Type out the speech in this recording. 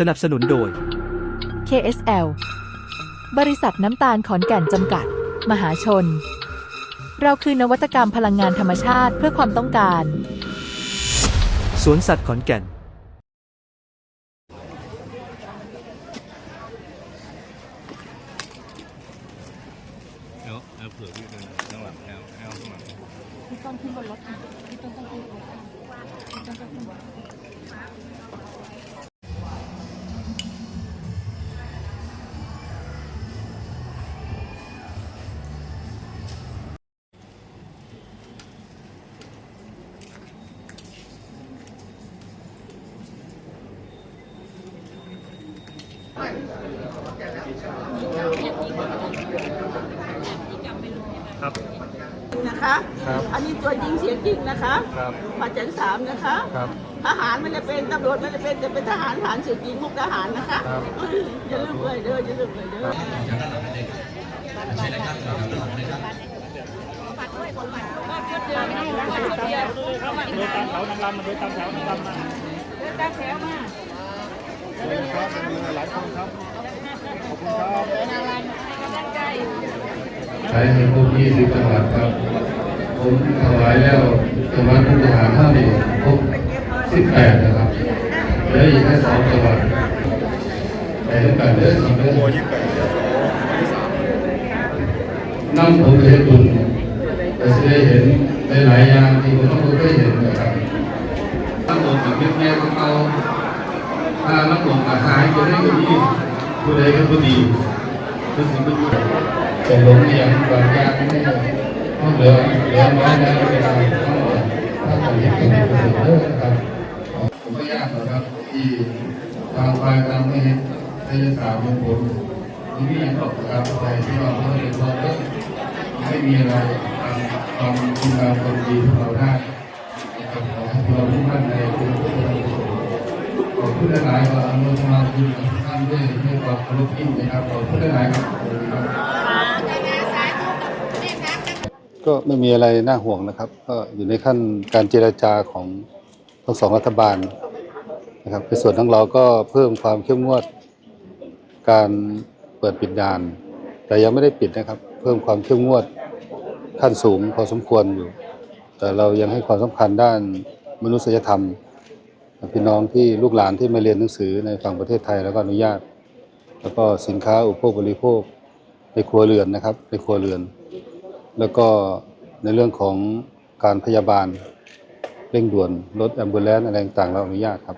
สนับสนุนโดย KSL บริษัทน้ำตาลขอนแก่นจำกัด มหาชน เราคือนวัตกรรมพลังงานธรรมชาติเพื่อความต้องการ สวนสัตว์ขอนแก่น เอาเอาเผื่อพี่กันข้างหลังเอาเอาข้างหลังนะคะ ครับอันนี้ตัวจริงเสียงจริงนะคะครับมาจันสามนะคะ ครับ ทหารมันจะเป็นตำรวจมันจะเป็นจะเป็นทหารทหารเสียงจริงมุกทหารนะคะครับ อย่าลืมเลยเด้ออย่าลืมเลยเด้อ ใช้ในพื้นที่สิบจังหวัดครับ ผมถวายแล้วจังหวัดพุทธหารท่านี้ครบสิบแปดนะครับเหลืออีกแค่สองจังหวัดแต่ต้องการเลือกสองเลือกนั่งผมเห็นบุญแต่จะได้เห็นหลายๆอย่างที่ผมต้องเคยเห็นนะครับนั่งผมกับเมียของเขา ถ้านั่งผมกับหายจะได้ก็ดีผู้ใดก็ผู้ดีคือสิ่งที่ดีแต่หลงเรียนบางอย่างไม่ได้ต้องเหลือเหลือน้อยนะเวลาต้องถ้าผมเห็นเป็นประโยชน์เยอะนะครับผมไม่ยากหรอกครับที่ทางฝ่ายทางไม่เห็นเอกสารของผมที่นี่ยังบอกครับใครที่ว่าเขาเรียนว่าเออไม่มีอะไรทำความคุณงามความดีของเราได้ขอให้เราทุกท่านในคุณ ผู้ชมขอบคุณหลายๆว่าอนุโมทนาบุญกับทุกท่านด้วยด้วยความเคารพยิ่งนะครับขอบคุณหลายๆครับขอบคุณครับก็ไม่มีอะไรน่าห่วงนะครับ ก็อยู่ในขั้นการเจรจาของทั้งสองรัฐบาลนะครับในส่วนของเราก็เพิ่มความเข้มงวดการเปิดปิดด่าน แต่ยังไม่ได้ปิดนะครับ เพิ่มความเข้มงวดขั้นสูงพอสมควรอยู่ แต่เรายังให้ความสำคัญด้านมนุษยธรรม พี่น้องที่ลูกหลานที่มาเรียนหนังสือในฝั่งประเทศไทยแล้วก็อนุญาต แล้วก็สินค้าอุปโภคบริโภคในครัวเรือนนะครับ ในครัวเรือน แล้วก็ในเรื่องของการพยาบาลเร่งด่วนรถแอมบูเลนอะไรต่างๆเราอนุญาตครับ